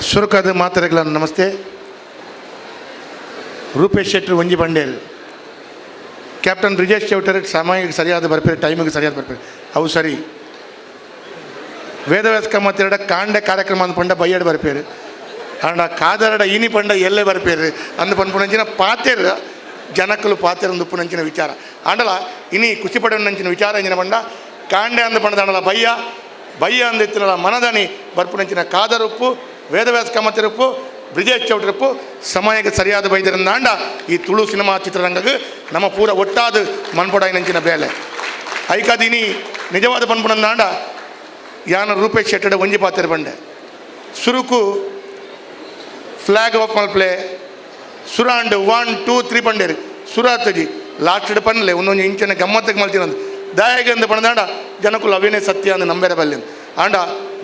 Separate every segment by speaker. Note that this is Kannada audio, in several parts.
Speaker 1: ಸುರುಕಾದ ಮಾತರೆಗಳನ್ನು ನಮಸ್ತೆ. ರೂಪೇಶ್ ಶೆಟ್ಟಿ, ಒಂಜಿ ಬಂಡೇರು ಕ್ಯಾಪ್ಟನ್ ಬ್ರಿಜೇಶ್ ಚೌಟರ್ ಸಮಯಕ್ಕೆ ಸರಿಯಾದ ಬರ್ಪೇರು ಟೈಮಿಗೆ ಸರಿಯಾದ ಬರ್ಪೇರು. ಅವು ಸರಿ. ವೇದವ್ಯಾಸ ಕಮ್ಮತ್ತೆರಡ ಕಾಂಡೆ ಕಾರ್ಯಕ್ರಮ ಅಂದ್ ಪಂಡ ಬೈಯಡ್ ಬರ್ಪೇರು. ಅಂಡ ಕಾದರಡ ಇನಿ ಪಂಡ ಎಲ್ಲೇ ಬರ್ಪೇರು ಅಂದ್ ಪನ್ಪುನಂಚಿನ ಪಾತೆರ್ ಜನಕ್ಕಲು ಪಾತೆರ್ ಅಂದು ಉಪ್ಪುನಂಚಿನ ವಿಚಾರ. ಆಂಡಲ, ಇನಿ ಖುಷಿ ಪಡುವಂಚಿನ ವಿಚಾರ ಇಂಚಿನ ಪಂಡ, ಕಾಂಡೆ ಅಂದ್ ಪಂಡದ ಅಂಡಲ ಬಯ್ಯ ಬಯ್ಯ ಅಂದಿತ್ತಿನಲ ಮನದನಿ ಬರ್ಪುನಂಚಿನ ಕಾದರುಪ್ಪು ವೇದವ್ಯಾಸ ಕಾಮತಿರಪ್ಪು ಬ್ರಿಜೇಶ್ ಚೌಟ್ರಪ್ಪು ಸಮಯಕ್ಕೆ ಸರಿಯಾದ ಬೈದರಿಂದಾಂಡ ಈ ತುಳು ಸಿನಿಮಾ ಚಿತ್ರರಂಗಕ್ಕೆ ನಮ್ಮ ಪೂರ ಒಟ್ಟಾದ ಮನ್ಪೊಡಾಯಿನಂಚಿನ ಬೇಲೆ. ಐಕಾದಿನಿ ನಿಜವಾದ ಪನ್ಪುಣಂದಾಂಡ ಯಾನ ರೂಪೇಶ್ ಶೆಟ್ಟಡ ಒಂಜಿ ಪಾತ್ರ ಬಂಡೆ. ಸುರುಕು ಫ್ಲಾಗ್ ಆಫ್ ಮಲ್ಪ್ಲೆ ಸುರಾಂಡ್ ಒನ್ ಟೂ ತ್ರೀ ಪಂಡೇರು ಸುರಾತಜಿ ಲಾಸ್ಟ್ ಪನ್ಲೆ, ಒಂದೊಂದು ಇಂಚಿನ ಗಮ್ಮತ್ತಿಗೆ ಮಲ್ತಿನಂದು ದಾಯಗೆ ಅಂದ ಪಣದಾಂಡ ಜನಕ್ಕೂ ಅವೇನೇ ಸತ್ಯ ಅಂದು ನಂಬೇರ ಬಲ್ಲಿ ಆಂಡ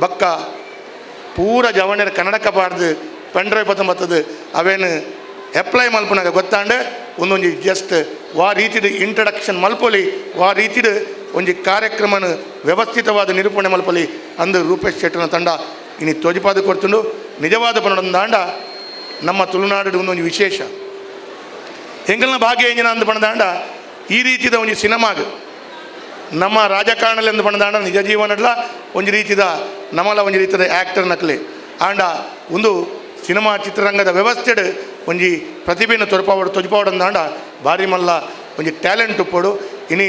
Speaker 1: ಬಕ್ಕ ಪೂರ ಜವಣರ ಕನ್ನಡಕ ಪಾಡ್ದು ಪೆಂಡ್ರೈವ್ ಪತ್ತ ಬತ್ತದು ಅವೇನು ಅಪ್ಲೈ ಮಲ್ಪನಾಗ ಗೊತ್ತಾಂಡೆ? ಒಂದೊಂಜಿ ಜಸ್ಟ್ ವಾ ರೀತಿಡ್ ಇಂಟ್ರಡಕ್ಷನ್ ಮಲ್ಪೊಲಿ, ವಾ ರೀತಿಡ್ ಒಂಜಿ ಕಾರ್ಯಕ್ರಮನ ವ್ಯವಸ್ಥಿತವಾದ ನಿರೂಪಣೆ ಮಲ್ಪಲಿ ಅಂದು ರೂಪೇಶ್ ಶೆಟ್ಟನ ತಂಡ ಇನಿ ತೋಜಿಪಾದ ಕೊಡ್ತುಂಡು. ನಿಜವಾದ ದಾಂಡ, ನಮ್ಮ ತುಳುನಾಡು ಒಂದೊಂದು ವಿಶೇಷ. ಎಂಗಲ್ನ ಭಾಗ್ಯ ಎಂಜಿನ ಅಂದು ಪಣದಾಂಡ ಈ ರೀತಿದ ಒಂದು ಸಿನಿಮಾಗ ನಮ್ಮ ರಾಜಕಾರಣದಲ್ಲಿ ಎಂದು ಪಣದಾಂಡ ನಿಜ ಜೀವನಡ್ಲ ಒಂದು ರೀತಿದ ನಮಲ, ಒಂದು ರೀತಿಯ ಆ್ಯಕ್ಟರ್ ನಕಲಿ. ಆಂಡ ಒಂದು ಸಿನಿಮಾ ಚಿತ್ರರಂಗದ ವ್ಯವಸ್ಥೆಡ್ ಒಂಜಿ ಪ್ರತಿಭೆನ ತೊರಪಾವಡು ತೊಜಪಾವಡಂದಾಂಡ ಭಾರಿ ಮಲ್ಲ ಒಂಜಿ ಟ್ಯಾಲೆಂಟ್ ಉಪ್ಪಡು. ಇನಿ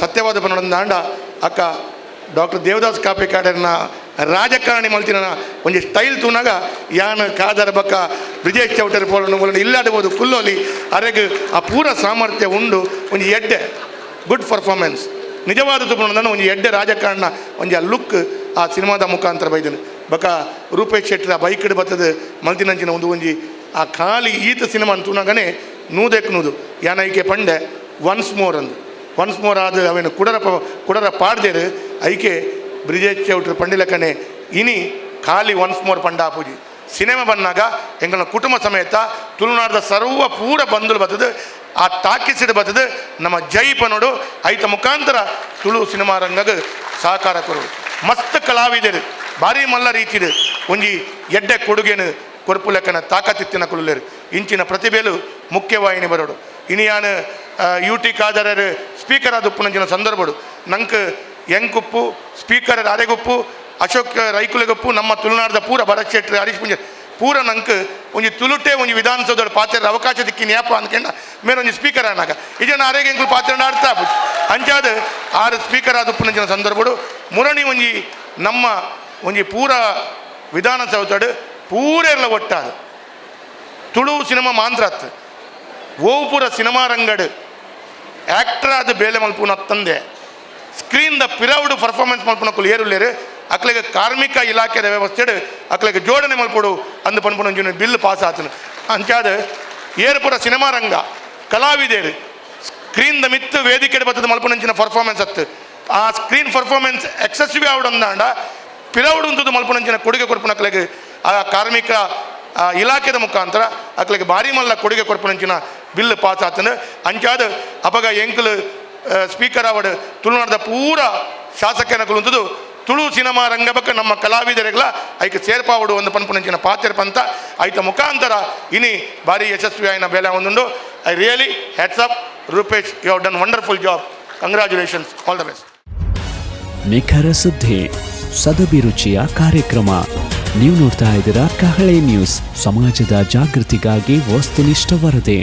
Speaker 1: ಸತ್ಯವಾದ ಪನ್ನಡಂದಾಂಡ ಅಕ್ಕ ಡಾಕ್ಟರ್ ದೇವದಾಸ್ ಕಾಪೆ ಕಾಡರ್ನ ರಾಜಕಾರಣಿ ಮಲ್ತಿನ ಒಂಜಿ ಸ್ಟೈಲ್ ತೂನಾಗ ಯಾನ್ ಕಾದರ ಬಕ್ಕ, ಬ್ರಿಜೇಶ್ ಚೌಟರ್ ಪೋಲನ್ನು ಇಲ್ಲಾಡಬಹುದು ಕುಲ್ಲೋಲಿ, ಅರೆಗ್ ಆ ಪೂರ ಸಾಮರ್ಥ್ಯ ಉಂಡು, ಒಂಜಿ ಎಡ್ಡೆ. ಗುಡ್ ಪರ್ಫಾರ್ಮೆನ್ಸ್ ನಿಜವಾದ ತುಪ್ಪನ ಒಂಜಿ ಎಡ್ಡೆ ರಾಜಕಾರಣ ಆ ಲುಕ್ ಆ ಸಿನಿಮಾದ ಮುಖಾಂತರ ಬೈದನು. ಬಕ ರೂಪೇಶ್ ಶೆಟ್ಟಿ ಆ ಬೈಕ್ ಬತ್ತದ ಮಲ್ತಿನಂಚಿನ ಒಂದು ಒಂಜಿ ಆ ಖಾಲಿ ಈತ ಸಿನಿಮಾ ಅಂತೂನಾಗನೇ ನೂದೆಕ್ ನೂದು ಯಾನೈಕೆ ಪಂಡೆ ಒನ್ಸ್ ಮೋರ್ ಅಂದು. ಒನ್ಸ್ ಮೋರ್ ಆದ ಅವೇನು ಕುಡರ ಕುಡರ ಪಾಡ್ದೇರು, ಐಕೆ ಬ್ರಿಜೇಶ್ ಚೌಟ್ರ್ ಪಂಡಿಲಕನೆ ಇನಿ ಖಾಲಿ ಒನ್ಸ್ ಮೋರ್ ಪಂಡ ಆಪುಜಿ ಸಿನಿಮಾ ಬಂದಾಗ ಎಂಗಳ ಕುಟುಂಬ ಸಮೇತ ತುಳುನಾಡದ ಸರ್ವ ಪೂರ ಬಂಧುಲು ಬರ್ತದೆ. ಆ ತಾಕಿಸಿದ ಬರ್ತದೆ ನಮ್ಮ ಜೈಪನೋಡು ಐತ ಮುಖಾಂತರ ತುಳು ಸಿನಿಮಾ ರಂಗಗ ಸಹಕಾರ ಕೊಡು. ಮಸ್ತ್ ಕಲಾವಿದರು, ಭಾರಿ ಮಲ್ಲ ರೀತಿದು ಒಂಜಿ ಎಡ್ಡೆ ಕೊಡುಗೆನು ಕೊರ್ಪು ಲೆಕ್ಕನ ತಾಕತ್ತಿತ್ತಿನ ಕುಳುಲೇರು ಇಂಚಿನ ಪ್ರತಿಭೆಲು ಮುಖ್ಯವಾಹಿನಿ ಬರೋಡು. ಇನಿಯಾನು ಯು ಟಿ ಕಾದರರು ಸ್ಪೀಕರ್ ಆದ ಸಂದರ್ಭಡು. ನಂಗೆ ಎಂಕುಪ್ಪು, ಸ್ಪೀಕರ್ ಅರೆಗುಪ್ಪು ಅಶೋಕ್ ರೈಕುಲೆಗುಪ್ಪು, ನಮ್ಮ ತುಳುನಾಡದ ಪೂರ ಭರತ್ ಶೆಟ್ಟಿ, ಹರೀಶ್ ಪೂರ ನಂಗೆ ಒಂಜಿ ತುಲುಟೆ, ಒಂಜಿ ವಿಧಾನಸೌಧ ಪಾತ್ರ ಅವಕಾಶ ದಿಕ್ಕಿನ ಯಾಪ ಅಂದ್ಕೊಂಡ ಮೇಲೆ ಒಂಜಿ ಸ್ಪೀಕರ್ ಆನಾಗ. ಇಜನ ಆರೋಗ್ಯಂಕುಲು ಪಾತ್ರ ಆಡ್ತಾ ಅಂಚಾದ ಆರು ಸ್ಪೀಕರ್ ಆದ ಉಪ್ಪುನಂಚಿನ ಸಂದರ್ಭಡು ಮುರಣಿ ಒಂಜಿ ನಮ್ಮ ಒಂಜಿ ಪೂರ ವಿಧಾನಸೌಧಡು ಪೂರೆಲ್ಲ ಒಟ್ಟಾದ. ತುಳು ಸಿನಿಮಾ ಮಾಂದ್ರತ್. ಓಪುರ ಪೂರ ಸಿನಿಮಾ ರಂಗಡ್ ಆ್ಯಕ್ಟ್ರ್ ಆದ ಬೇಲೆ ಮಲ್ಪುನ ತಂದೆ. ಸ್ಕ್ರೀನ್ ದ ಪಿರೌಡ್ ಪರ್ಫಾರ್ಮೆನ್ಸ್ ಮಲ್ಪುನಕ್ಕೂ ಏರುಳ್ಳೇರು ಅಕ್ಲೆಗೆ ಕಾರ್ಮಿಕ ಇಲಾಖೆದ ವ್ಯವಸ್ಥೆಡ್ ಅಕ್ಲೆಗೆ ಜೋಡಣೆ ಮಲ್ಪೊಡು ಅಂದು ಪನ್ಪುನ ಒಂಜಿ ಬಿಲ್ ಪಾಸ್ ಆತನು. ಅಂಚಾದ ಏರ್ಪುರ ಪೂರ ಸಿನಿಮಾ ರಂಗ ಸ್ಕ್ರೀನ್ ದ ಮಿತ್ತು ವೇದಿಕೆಡ್ ಬತ್ತದ ಮಲ್ಪುನಂಚಿನ ಪರ್ಫಾರ್ಮೆನ್ಸ್ ಅತ್ತು. ಆ ಸ್ಕ್ರೀನ್ ಪರ್ಫಾರ್ಮೆನ್ಸ್ ಎಕ್ಸೆಸಿವ್ ಆವಡಂದಾಂಡ ಪಿರೌಡ್ ಉಂತದು ಮಲ್ಪುನಂಚಿನ ಕೊಡುಗೆ ಕೊಡ್ಪುನ ಆ ಕಾರ್ಮಿಕ ಇಲಾಖೆದ ಮುಖಾಂತರ ಅಕ್ಲೆಗೆ ಭಾರಿ ಮಲ್ಲ ಕೊಡುಗೆ ಕೊಡ್ಪುನಂಚಿನ ಬಿಲ್ ಪಾಸ್ ಆತನು. ಅಂಚಾದ ಅಪಗ ಎಂಕಲು ಸ್ಪೀಕರ್ ಅವಡ್ ತುಳುನಾಡದ ಪೂರ ಶಾಸಕನ ಕುಲುಂತದು ತುಳು ಸಿನಿಮಾ ರಂಗಬಕ್ಕ ನಮ್ಮ ಕಲಾವಿದರೆಗಳ ಐಕೆ ಸೇರ್ಪಾವುಡು ಒಂದು ಪನ್ಪುನಂಚಿನ ಪಾತ್ರ ಪಂತ ಐತ ಮುಖಾಂತರ ಇನಿ ಭಾರಿ ಯಶಸ್ವಿ ಆಯ್ನ ಬೇಲೆ ಒಂದುಂಡು. I really hats off Rupesh, you have done wonderful job. Congratulations all the best
Speaker 2: ನಿಖರ ಸುದ್ದಿ ಸದಭಿರುಚಿಯ ಕಾರ್ಯಕ್ರಮ. ನೀವು ನೋಡ್ತಾ ಇದ್ದೀರಾ ಕಹಳೆ ನ್ಯೂಸ್. ಸಮಾಜದ ಜಾಗೃತಿಗಾಗಿ ವಸ್ತುನಿಷ್ಠ ವರದಿ.